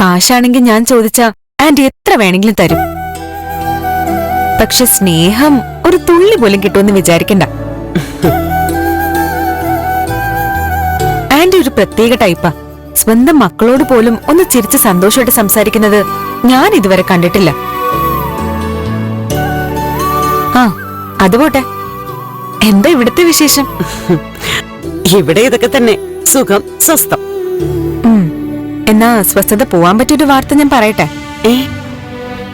കാശാണെങ്കിൽ ഞാൻ ചോദിച്ച ആന്റി എത്ര വേണമെങ്കിലും തരും? പക്ഷെ സ്നേഹം ഒരു തുള്ളി പോലും കിട്ടുമെന്ന് വിചാരിക്കണ്ട. ആന്റി ഒരു പ്രത്യേക ടൈപ്പാ സ്വന്തം മക്കളോട് പോലും ഒന്ന് ചിരിച്ച് സന്തോഷമായിട്ട് സംസാരിക്കുന്നത് ഞാൻ ഇതുവരെ കണ്ടിട്ടില്ല. ആ അത് പോട്ടെ. എന്താ ഇവിടുത്തെ വിശേഷം? ഇവിടെ ഇതൊക്കെ തന്നെ. സുഖം സ്വസ്ഥം. എന്നാ അസ്വസ്ഥത പോവാൻ പറ്റിയൊരു വാർത്ത ഞാൻ പറയട്ടെ? ഏ?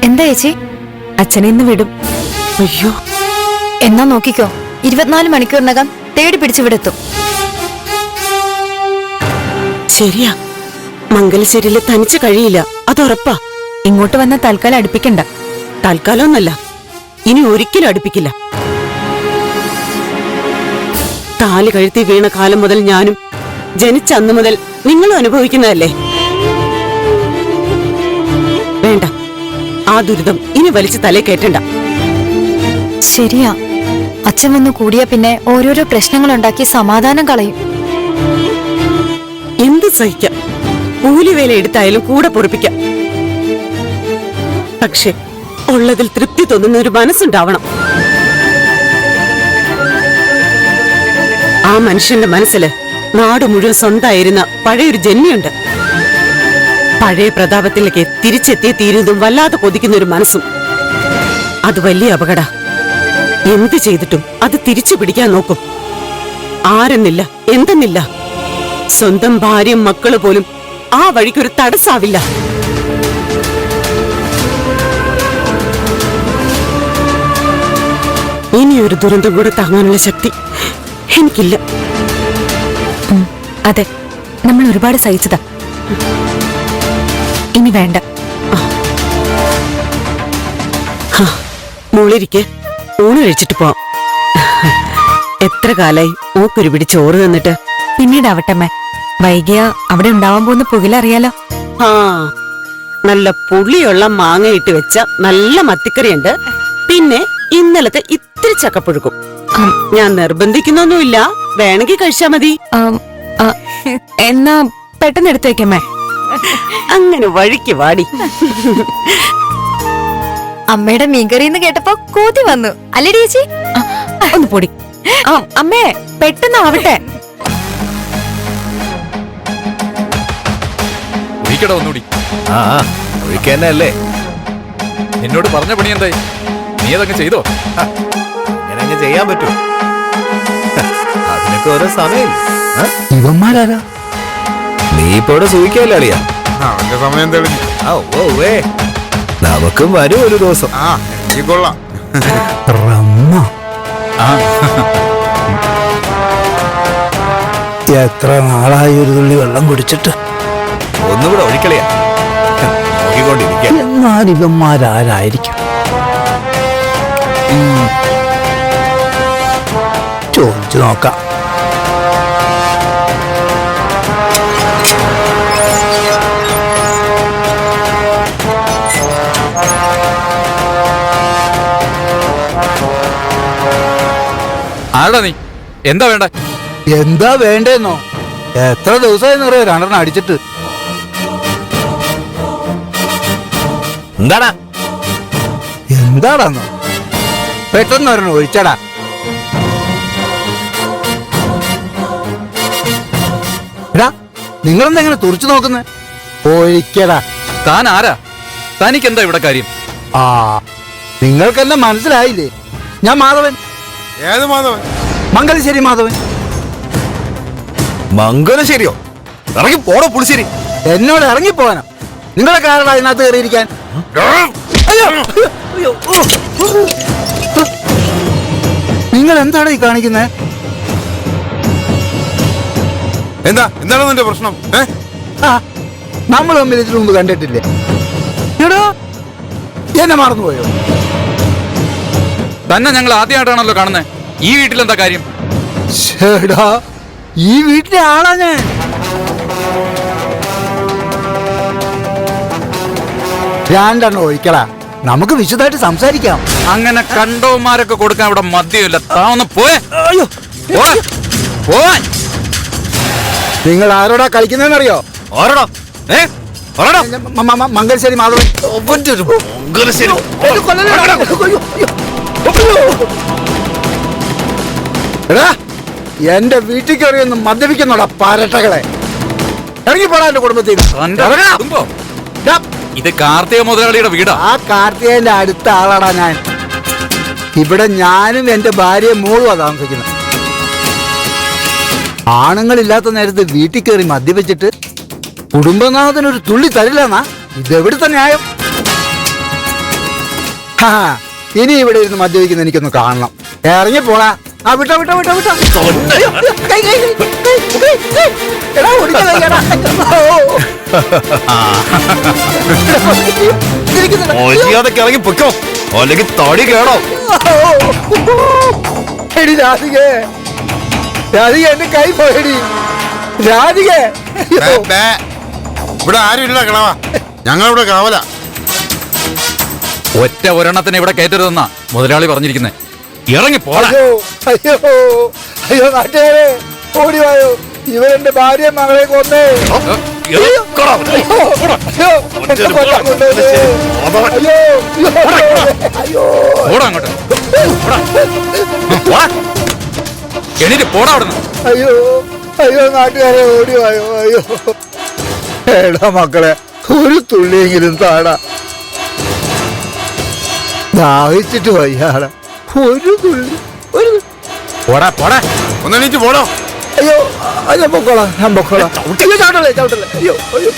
എന്താ ചേച്ചി? അച്ഛനെ ഇന്ന് വിടും. അയ്യോ. എന്നാ നോക്കിക്കോ. ഇരുപത്തിനാല് മണിക്കൂറിനകം തേടി പിടിച്ചിവിടെത്തും ശരിയാ. മംഗലശ്ശേരിയിൽ തനിച്ച് കഴിയില്ല. അത് ഉറപ്പാ. ഇങ്ങോട്ട് വന്ന തൽക്കാലം അടുപ്പിക്കണ്ട. തൽക്കാലമൊന്നല്ല. ഇനി ഒരിക്കലും അടുപ്പിക്കില്ല. താലി കഴുത്തി വീണ കാലം മുതൽ ഞാനും ജനിച്ച അന്ന് മുതൽ നിങ്ങളും അനുഭവിക്കുന്നതല്ലേ? വേണ്ട. ആ ദുരിതം ഇനി വലിച്ചു തലേ കയറ്റണ്ട. ശരിയാ. അച്ഛൻ വന്ന് കൂടിയ പിന്നെ ഓരോരോ പ്രശ്നങ്ങൾ ഉണ്ടാക്കി സമാധാനം കളയും. എന്ത് സഹിക്കാം. കൂലിവേല എടുത്തായാലും കൂടെ പൊറിപ്പിക്കാം. പക്ഷെ ഉള്ളതിൽ തൃപ്തി തോന്നുന്ന ഒരു മനസ്സുണ്ടാവണം. ആ മനുഷ്യന്റെ മനസ്സിൽ നാട് മുഴുവൻ സ്വന്തമായിരുന്ന പഴയൊരു ജന്മിയുണ്ട്. പഴയ പ്രതാപത്തിലേക്ക് തിരിച്ചെത്തിയ തീരുന്നതും വല്ലാതെ കൊതിക്കുന്ന ഒരു മനസ്സും. അത് വലിയ അപകട. എന്ത് ചെയ്തിട്ടും അത് തിരിച്ചു പിടിക്കാൻ നോക്കും. ആരെന്നില്ല എന്തെന്നില്ല. സ്വന്തം ഭാര്യയും മക്കൾ പോലും ആ വഴിക്കൊരു തടസ്സാവില്ല. ഇനിയൊരു ദുരന്തം കൂടെ താങ്ങാനുള്ള ശക്തി എനിക്കില്ല. അതെ. നമ്മൾ ഒരുപാട് സഹിച്ചതാ. ഇനി വേണ്ട. മോളിരിക്കെ. ഊണ് കഴിച്ചിട്ട് പോവാം. എത്ര കാലായി ഓക്കൊരു പിടി ചോറ് തന്നിട്ട്? പിന്നീടാവട്ടമ്മേ വൈകിയ അവിടെ ഉണ്ടാവാൻ പോകുന്ന പുകിലറിയാലോ ആ നല്ല പുളിയുള്ള മാങ്ങ ഇട്ട് വെച്ച നല്ല മത്തിക്കറിയുണ്ട്. പിന്നെ ഇന്നലത്തെ ഇത്തിരി ചക്കപ്പുഴുക്കും. ഞാൻ നിർബന്ധിക്കുന്നൊന്നുമില്ല. വേണമെങ്കിൽ കഴിച്ചാ മതി. എന്നാ പെട്ടെന്ന് എടുത്തു വെക്കമ്മേ. അങ്ങനെ വഴിക്ക് വാടി. അമ്മയുടെ മീൻകറി എന്ന് കേട്ടപ്പോ കൂതി വന്നു. അല്ലേ ചേച്ചി ഒന്ന് പൊടി. ആ അമ്മേ പെട്ടെന്ന് ആവട്ടെ. ഒഴിക്കട ഒന്നുകൂടി. ആ ഒഴിക്കന്നെ അല്ലേ? എന്നോട് പറഞ്ഞ പണി എന്തായി? നീ അതങ്ങ് ചെയ്തോ? അങ്ങനെ അങ്ങ് ചെയ്യാൻ പറ്റൂ. അതിനൊക്കെ ഓരോ സമയം ഇവന്മാരാരാ? നീ ഇപ്പൊ ഇവിടെ സൂഹിക്കല്ലേ അളിയാ? അവന്റെ സമയം തെളിഞ്ഞു ആ ഓ നമുക്കും വരും ഒരു ദിവസം. ആ ഈ കൊള്ളാം. റമ്മ. എത്ര നാളായി ഒരു തുള്ളി വെള്ളം കുടിച്ചിട്ട്? ഒന്നുകൂടെ ഒഴിക്കളിയാ. നോക്കിക്കൊണ്ടിരിക്കുക എന്നാൽ ഇവന്മാരാരായിരിക്കും? ചോദിച്ചു നോക്കാം. ആടാ നീ. എന്താ വേണ്ട? എന്താ വേണ്ടെന്നോ? എത്ര ദിവസമായി പറയാ രണ്ടെണ്ണം അടിച്ചിട്ട്. എന്താടാ? എന്താടാന്നോ? പെട്ടെന്ന് ഒരെണ്ണം ഒഴിച്ചടാ. എടാ നിങ്ങളെന്താ ഇങ്ങനെ തുറച്ചു നോക്കുന്നേ? ഒഴിക്കടാ. താൻ ആരാ? തനിക്ക് എന്താ ഇവിടെ കാര്യം? ആ നിങ്ങൾക്കെന്നെ മനസ്സിലായില്ലേ? ഞാൻ മാധവൻ. ഏത് മാധവൻ? മംഗലശ്ശേരി മാധവൻ. മംഗലശ്ശേരിയോ? ഇറങ്ങി പോടോ പുളിശ്ശേരി. എന്നോട് ഇറങ്ങി പോകാനോ നിങ്ങളെ കാരണം അതിനകത്ത് കയറിയിരിക്കാൻ! നിങ്ങൾ എന്താണ് ഈ കാണിക്കുന്നത് എന്താ? എന്താണ് നിന്റെ പ്രശ്നം? ഏ? ആ നമ്മൾ തമ്മിൽ ഇതിനു മുമ്പ് കണ്ടിട്ടില്ലേ? എടോ എന്നെ മറന്നുപോയോ? തന്നെ ഞങ്ങൾ ആദ്യമായിട്ടാണല്ലോ കാണുന്നത് ഈ വീട്ടിൽ എന്താ കാര്യം? ചേടാ ഈ വീട്ടിലെ ആളാ ഞാൻ. രണ്ടെണ്ണം ഒഴിക്കടാ. നമുക്ക് വിശദമായിട്ട് സംസാരിക്കാം. അങ്ങനെ കണ്ടവന്മാരൊക്കെ കൊടുക്കാൻ ഇവിടെ മദ്യമില്ല. ഒന്ന് പോയെ. അയ്യോ. പോവാൻ നിങ്ങൾ ആരോടാ കളിക്കുന്നതെന്നറിയോ? ആരോടാ? ഏ? പറടാ മംഗലശ്ശേരി മാധവൻ. മംഗലശ്ശേരി. എടാ എന്റെ വീട്ടിൽ കയറി ഒന്ന് മദ്യപിക്കുന്നോടാ പാരട്ടകളെ. ഇറങ്ങിപ്പോടാ എന്റെ കുടുംബത്തിൽ. ഇത് കാർത്തിക മുതലാളിയുടെ വീടാ. ആ കാർത്തികന്റെ അടുത്ത ആളാടാ ഞാൻ. ഇവിടെ ഞാനും എന്റെ ഭാര്യയും മോളുമാ താമസിക്കുന്നത്. ആണുങ്ങളില്ലാത്ത നേരത്ത് വീട്ടിൽ കയറി മദ്യപിച്ചിട്ട് കുടുംബനാഥന് ഒരു തുള്ളി തരില്ലെന്നാ? ഇതെവിടുത്തെ ന്യായം? ഇനി ഇവിടെ ഇരുന്ന് മദ്യപിക്കുന്ന എനിക്കൊന്ന് കാണണം. ഇറങ്ങി പോടാ. ആ വിട്ടോ വിട്ടോ വിട്ടോ വിട്ടോ. അയ്യോ, കൈ, കൈ, കൈ, കൈ, കൈ, കൈ. എടാ, കൈ, എടാ. ഓ. ഇരിക്കുന്നുണ്ട്. മര്യാദയ്ക്ക് ഇറങ്ങി പൊയ്ക്കോ. അല്ലെങ്കിൽ തടി കേടോ. എടി രാധികേ. രാധിക എന്റെ കൈ പോയടി രാധികേ. Bye, bye. ഇവിടെ ആരും ഇല്ല കിളവാ ഞങ്ങളിവിടെ കാവല. ഒറ്റ ഒരെണ്ണത്തിന് ഇവിടെ കയറ്റരുതെന്നാ മുതലാളി പറഞ്ഞിരിക്കുന്നത് ഇറങ്ങി പോടാ. അയ്യോ അയ്യോ അയ്യോ നാട്ടുകാരെ ഓടി വായോ. ഇവരെന്റെ ഭാര്യ മകളെ കൊന്നേ. അയ്യോ, അയ്യോ, എന്നെ കൊല്ലാൻ കൊണ്ടുവന്നേ. അയ്യോ, അയ്യോ, അയ്യോ പോടാ അങ്ങോട്ട്. പോടാ. പോടാ. എണീറ്റ് പോടാ അവിടെ അയ്യോ അയ്യോ നാട്ടുകാരെ ഓടി വായോ അയ്യോ. എടാ മക്കളെ ഒരു തുള്ളിയെങ്കിലും താടാ. ദാഹിച്ചിട്ട് വയ്യാടാ. ഒരു തുള്ളി ഒരു പോടാ പോടാ. ഒന്ന് എണീറ്റ് പോടോ. അയ്യോ ഞാൻ പൊക്കോളാം ഞാൻ പൊക്കോളാം. അയ്യോ ചവിട്ടല്ലേ ചവിട്ടല്ലേ അയ്യോ അയ്യോ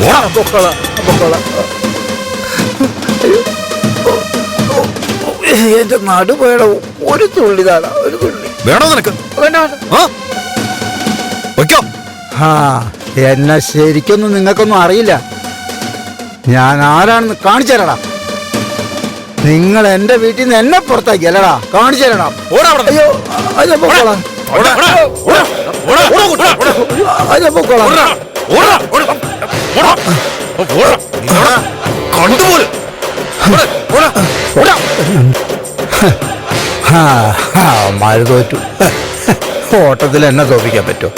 പോടാ. പൊക്കോളാം ഞാൻ പൊക്കോളാം. അയ്യോ. ഓ, ഓ, ഓ, ഒരു തുള്ളി താടാ ഒരു തുള്ളി. വേണോ നിനക്ക്? വേണ്ട വയ്ക്കോ ആ? എന്നെ ശരിക്കൊന്നും നിങ്ങൾക്കൊന്നും അറിയില്ല. ഞാൻ ആരാണെന്ന് കാണിച്ചു തരടാ. നിങ്ങൾ എന്റെ വീട്ടിൽ നിന്ന് എന്നെ പുറത്താക്കി അല്ലടാ കാണിച്ചു തരണം അയ്യോ അയ്യോ പൊക്കോളാം പൊക്കോളാം ആ, മഴ തോറ്റു ഓട്ടത്തിൽ എന്നെ തോപ്പിക്കാൻ പറ്റുമോ